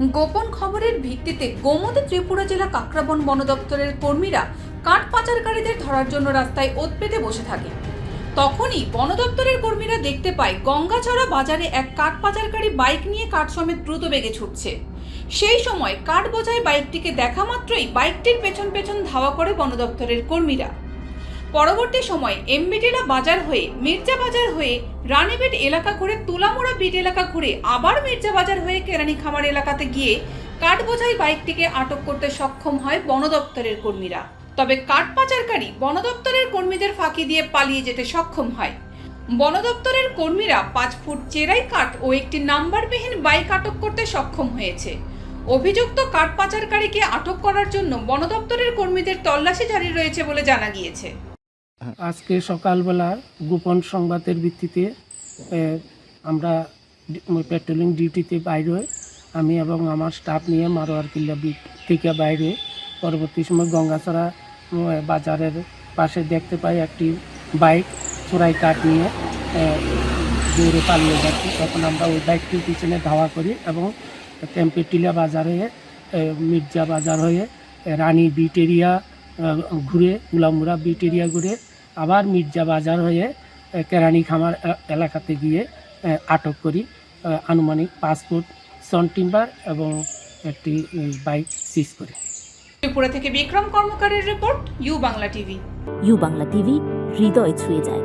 গোপন খবরের ভিত্তিতে গোমতী ত্রিপুরা জেলা কাকরাবন বন দপ্তরের কর্মীরা কাঠ পাচারকারীদের ধরার জন্য রাস্তায় ওত পেতে বসে থাকে। তখনই বন দপ্তরের কর্মীরা দেখতে পায় গঙ্গাচড়া বাজারে এক কাঠ পাচারকারী বাইক নিয়ে কাঠ সমেত দ্রুত বেগে ছুটছে। সেই সময় কাঠ বোঝাই বাইকটিকে দেখা মাত্রই বাইকটির পেছন পেছন ধাওয়া করে বন দপ্তরের কর্মীরা। পরবর্তী সময় এমবিটিলা বাজার হয়ে মির্জা বাজার হয়ে রানীবেট এলাকা ঘুরে তুলামোড়া বিট এলাকা ঘুরে আবার মির্জা বাজার হয়ে কেরানি খামার এলাকাতে গিয়ে কাঠ বোঝাই বাইকটিকে আটক করতে সক্ষম হয় বন দপ্তরের কর্মীরা। তবে কাঠ পাচারকারী বন দপ্তরের কর্মীদের ফাঁকি দিয়ে পালিয়ে যেতে সক্ষম হয়। বন দপ্তরের কর্মীরা পাঁচ ফুট চেরাই কাঠ ও একটি নাম্বারবিহীন বাইক আটক করতে সক্ষম হয়েছে। অভিযুক্ত কাঠ পাচারকারীকে আটক করার জন্য বন দপ্তরের কর্মীদের তল্লাশি জারি রয়েছে বলে জানা গিয়েছে। আজকে সকালবেলা গোপন সংবাদের ভিত্তিতে আমরা পেট্রোলিং ডিউটিতে বাইরে। আমি এবং আমার স্টাফ নিয়ে মারোয়ার কিল্লা থেকে বাইরে, পরবর্তী সময় গঙ্গাছড়া বাজারের পাশে দেখতে পাই একটি বাইক চোরাই কাঠ নিয়ে দৌড়ে পালিয়ে যাচ্ছে তখন আমরা ওই বাইকটির পিছনে ধাওয়া করি এবং টেম্পেটিলা বাজার হয়ে মির্জা বাজার হয়ে রানী বিট এরিয়া ঘুরে উলামুড়া বিট এরিয়া ঘুরে আবার মির্জা বাজার হয়ে কেরানি খামার এলাকাতে গিয়ে আটক করি। আনুমানিক পাসপোর্ট সন টিম্বার এবং একটি বাইক সিজ করি। ত্রিপুরা থেকে Bikram কর্মকারের report U Bangla TV. U Bangla TV হৃদয় ছুঁয়ে যায়।